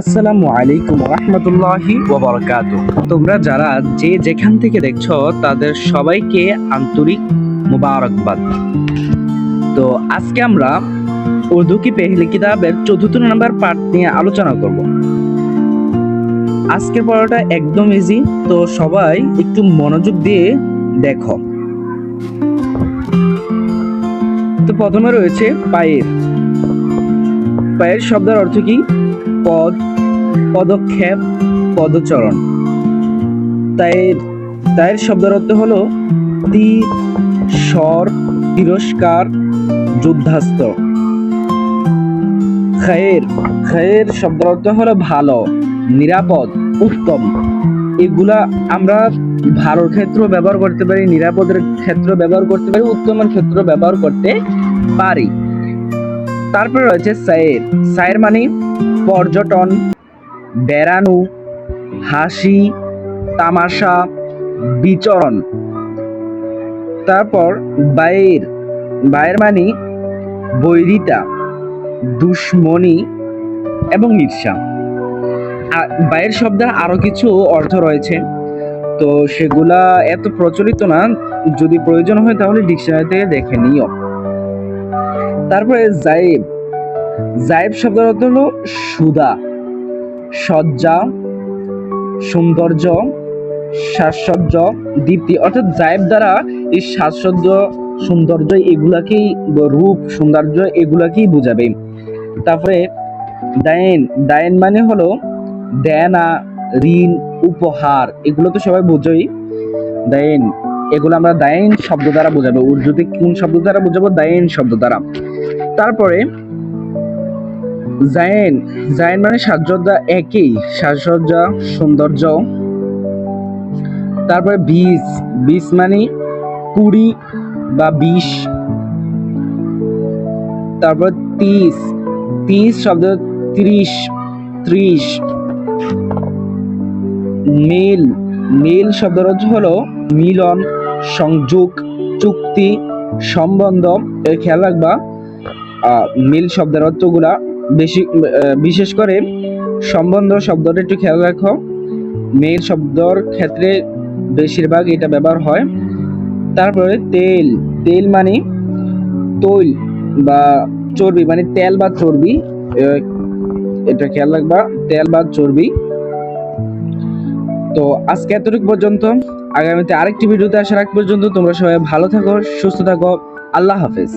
আসসালামু আলাইকুম রহমতুল্লাহি ওবরাকাত তোমরা যারা যে যেখান থেকে দেখছ, তাদের সবাইকে আন্তরিক মুবারকবাদ। তো আজকে আমরা উর্দু কি পেহলি কিতাবের চতুর্থ নম্বর পার্ট নিয়ে আলোচনা করব। আজকের পড়াটা একদম ইজি তো সবাই একটু মনোযোগ দিয়ে দেখো। তো প্রথমে রয়েছে পায়ের। পায়ের শব্দের অর্থ কি? পদ, পদক্ষেপ, পদচরণ। তাই তাইর শব্দের অর্থ হলো তীর স্বর, তিরস্কার, যুদ্ধাস্ত্র। খায়ের খায়ের শব্দের অর্থ হলো ভালো, নিরাপদ, উত্তম। এগুলা আমরা ভালোর ক্ষেত্র ব্যবহার করতে পারি, নিরাপদের ক্ষেত্র ব্যবহার করতে পারি, উত্তমের ক্ষেত্র ব্যবহার করতে পারি। তারপরে রয়েছে সায়ের। সায়ের মানে পর্যটন, বেড়ানো, হাসি, তামাশা, বিচরণ। তারপর বায়ের বায়ের মানে বৈরিতা দুশ্মনী এবং ঈর্ষা। বায়ের শব্দের আরও কিছু অর্থ রয়েছে। তো সেগুলা এত প্রচলিত না, যদি প্রয়োজন হয় তাহলে ডিকশনারি থেকে দেখে নিও। তারপরে জায়েব জায়েব শব্দের অর্থ হলো সুদা, সজ্জা, সৌন্দর্য, সাজসজ্জ, দীপ্তি। অর্থাৎ জায়েব দ্বারা এই সাজসজ্জ, সৌন্দর্য এগুলাকেই রূপ, সৌন্দর্য এগুলাকেই বোঝাবে। তারপরে দায়েন দায়েন মানে হলো দেনা, ঋণ, উপহার, এগুলো তো সবাই বোঝোই। দায়েন, এগুলো আমরা দায়েন শব্দ দ্বারা বোঝাবো। উর্দুতে কোন শব্দ দ্বারা বোঝাবো? দায়েন শব্দ দ্বারা। তারপরে জায়েন জায়েন মানে সাজসজ্জা একই, সাজসজ্জা, সৌন্দর্য। তারপরে বিষ বিষ মানে কুড়ি বা বিষ। তারপর তিস তিস শব্দ ত্রিশ ত্রিশ। মিল মিল শব্দের অর্থ হলো মিলন, সংযোগ, চুক্তি, সম্বন্ধ। এর খেয়াল রাখবা মিল শব্দের অর্থগুলা বিশেষ করে সম্বন্ধ শব্দটা একটু খেয়াল রাখো। মেল শব্দর ক্ষেত্রে বেশিরভাগ এটা ব্যবহার হয়। তারপরে তেল তেল মানে তৈল বা চর্বি মানে তেল বা চর্বি এটা খেয়াল রাখবা, তেল বা চর্বি। তো আজকে এতটুকু পর্যন্ত। আগামীতে আরেকটি ভিডিওতে আসার আগ পর্যন্ত তোমরা সবাই ভালো থাকো, সুস্থ থাকো। আল্লাহ হাফেজ।